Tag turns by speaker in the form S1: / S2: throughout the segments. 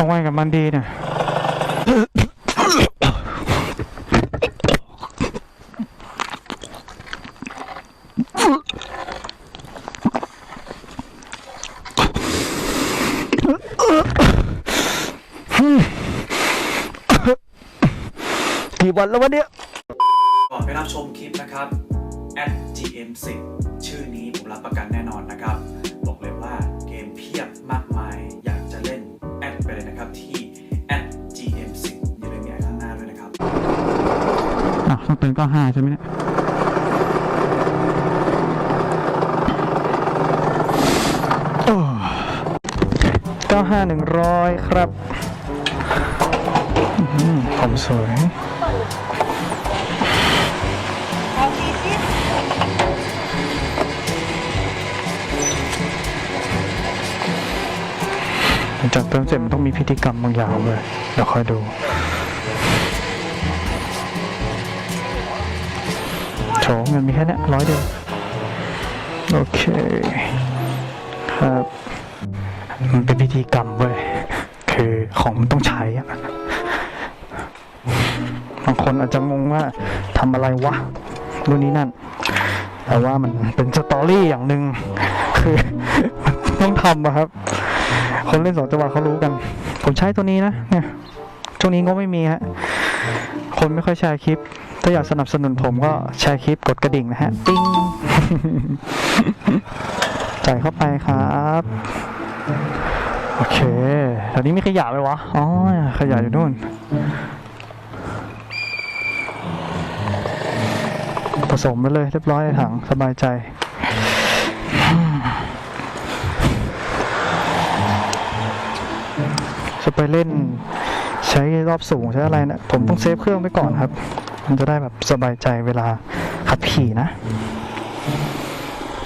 S1: เอาไว้กับมันดีเนี่ยกี่วันแล้ววะเนี่ย
S2: ก่อนไปรับชมคลิปนะครับ @gm10 ชื่อนี้ผมรับประกันแน่นอนนะครับ บอกเลยว่าเกมเพียบมาก เป็น
S1: ก็ห้าใช่ไหมเนี่ยเก้าห้าหนึ่งร้อยครับอื้อหือผมสวย
S3: เอาสี่สิบ
S1: หลังจากเติมเสร็จมันต้องมีพิธีกรรมบางอย่างเลยเดี๋ยวคอยดู โฉเงินมีแค่นี้ร้อยเดียว โอเคครับมันเป็นพิธีกรรมเว้ย คือของมันต้องใช้อะบางคนอาจจะงงว่าทำอะไรวะนู่นนี่นั่น แต่ว่ามันเป็นสตอรี่อย่างหนึ่งคือต้องทำอะครับ คนเล่นสองจังหวะเขารู้กัน ผมใช้ตัวนี้นะ เนี่ยช่วงนี้งบไม่มีฮะ คนไม่ค่อยแชร์คลิป ถ้าอยากสนับสนุนผมก็แชร์คลิปกดกระดิ่งนะฮะ ติ้งจ่ายเข้าไปครับ โอเคแถวนี้มีขยะไหมวะ อ๋อ ขยะอยู่นู่น ผสมไปเลยเรียบร้อยในถัง สบายใจจะไปเล่นใช้รอบสูงใช้อะไรเนะี่ยผมต้องเซฟเครื่องไว้ก่อนครับ มันจะได้แบบสบายใจเวลาขับขี่นะ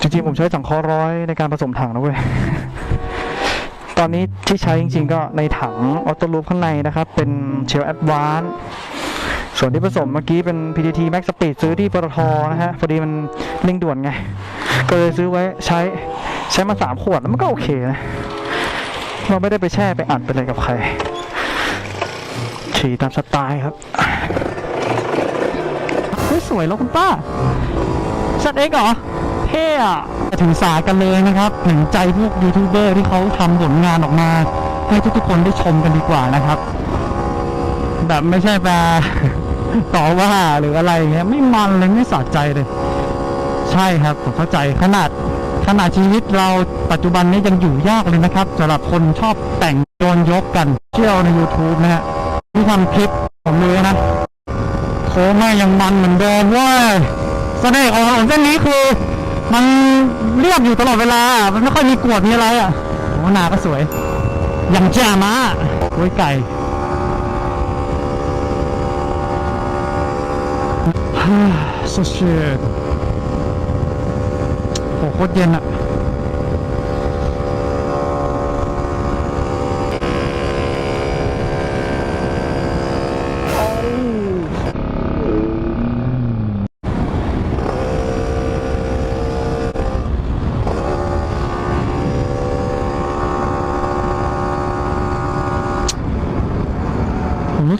S1: จริงๆ ผมใช้สังเคราะห์ร้อยในการผสมถังนะเว้ย ตอนนี้ที่ใช้จริงๆ ก็ในถังออโต้ลูปข้างในนะครับ เป็นเชลแอดวานส่วนที่ผสมเมื่อกี้เป็น PTT Max Speed ซื้อที่ปตทนะฮะ พอดีมันเร่งด่วนไง ก็เลยซื้อไว้ใช้ใช้มาสามขวดแล้วมันก็โอเคนะ เราไม่ได้ไปแช่ไปอัดไปเลยกับใครฉี่ตามสไตล์ครับ ฮ้ยสวยแล้วคุณป้าชัดเอ็กเหรอ เท่อะถือสากันเลยนะครับเห็นใจพวกยูทูบเบอร์ที่เขาทำผลงานออกมา ให้ทุกๆคนได้ชมกันดีกว่านะครับ แบบไม่ใช่มาต่อว่าหรืออะไรเงี้ยไม่มันเลยไม่สะใจเลย ใช่ครับผมเข้าใจขนาดขนาดชีวิตเราปัจจุบันนี้ยังอยู่ยากเลยนะครับสำหรับคนชอบแต่งโยนยกกันเที่ยวใน YouTube นะฮะที่ทำคลิปผมเลยนะ โค้งแม่ยังมันเหมือนเดิมว้ยเสน่ห์ของถนนเส้นนี้คือ มันเรียบอยู่ตลอดเวลา มันไม่ค่อยมีกรวดมีอะไรอะโอ้หนาก็สวยอย่างจ้ามาโอ้ยไก่ so shit โหโคตรเย็นอะ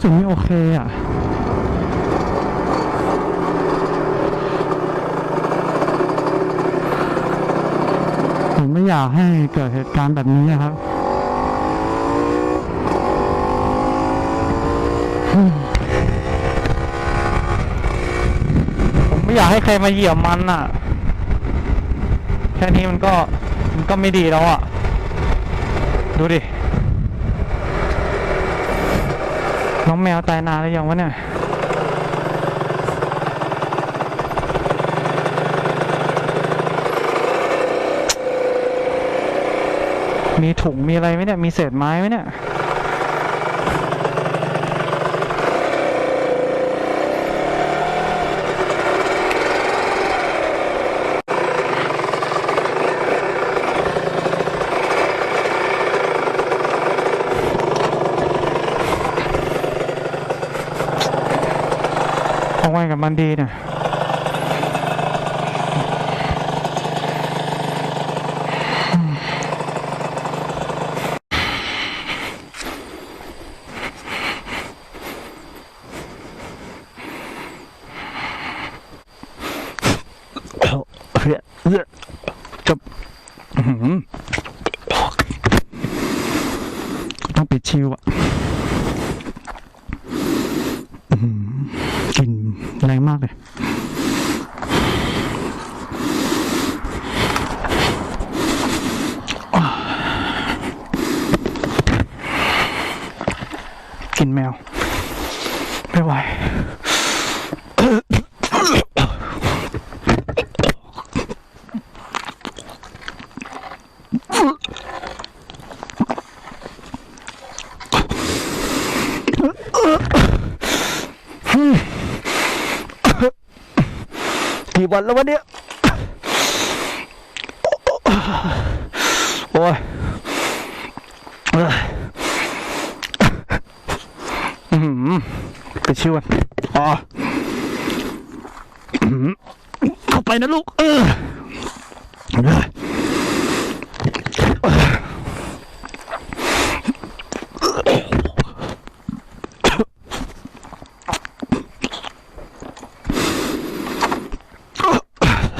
S1: สึกไม่โอเคอะผมไม่อยากให้เกิดเหตุการณ์แบบนี้นะครับผมไม่อยากให้ใครมาเหยียบมันอะ แค่นี้มันก็ มันก็ไม่ดีแล้วอะ ดูดิ น้ องแมวตายนานแล้วยังวะเนี่ยมีถุงมีอะไรไหมเนี่ย มีเศษไม้ไหมเนี่ย เอาไว้กับมันดีเนี่ย ต้องปิดชิวอะอื้อหือกลิ่น แรงมากเลยกลินแมว ไม่ไหว กี่วันแล้ววันเนี้ยโอ้ยอืมไปชื่วันอ๋ออื้อหือเข้าไปนะลูก เออเออเออ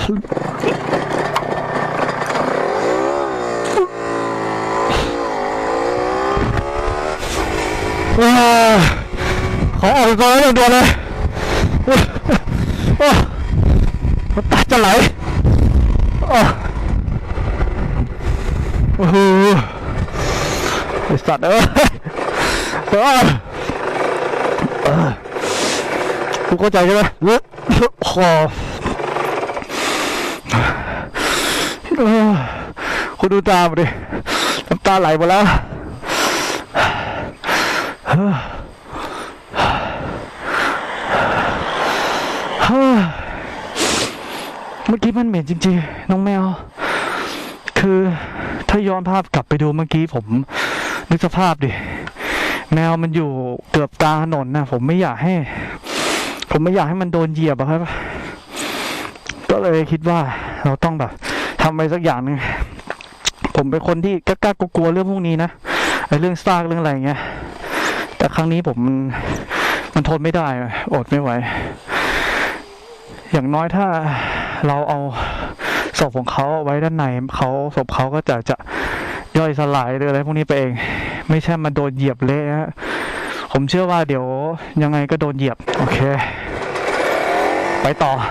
S1: ขอออกไปก่อนแล้วด่วนเลยอ้โอ้น้ำตาจะไหลโอ้โอ้โหสัตว์เอ้ยเออเออกูเข้าใจใช่ไหมเลือด คุณดูตามดิน้ำตาไหลหมดแล้วเฮ้ยเมื่อกี้มันเหม็นจริงๆ น้องแมว คือถ้าย้อนภาพกลับไปดูเมื่อกี้ผมนึกสภาพดิ แมวมันอยู่เกือบกลางถนนนะผมไม่อยากให้ ผมไม่อยากให้มันโดนเหยียบอะครับ ก็เลยคิดว่าเราต้องแบบ ทำไรสักอย่างหนึ่งผมเป็นคนที่กล้ากลัวเรื่องพวกนี้นะไอ้เรื่องซากเรื่องอะไรเงี้ย แต่ครั้งนี้ผมมันทนไม่ได้อดไม่ไหว อย่างน้อยถ้าเราเอาศพของเขาเอาไว้ด้านในเขาศพเขาก็จะจะย่อยสลายหรืออะไรพวกนี้ไปเอง ไม่ใช่มาโดนเหยียบเละฮะผมเชื่อว่าเดี๋ยวยังไงก็โดนเหยียบ โอเค ไปต่อ เออ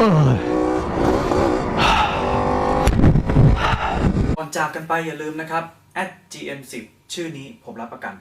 S2: ก่อนจากกันไปอย่าลืมนะครับ @gm10 ชื่อนี้ผมรับประกัน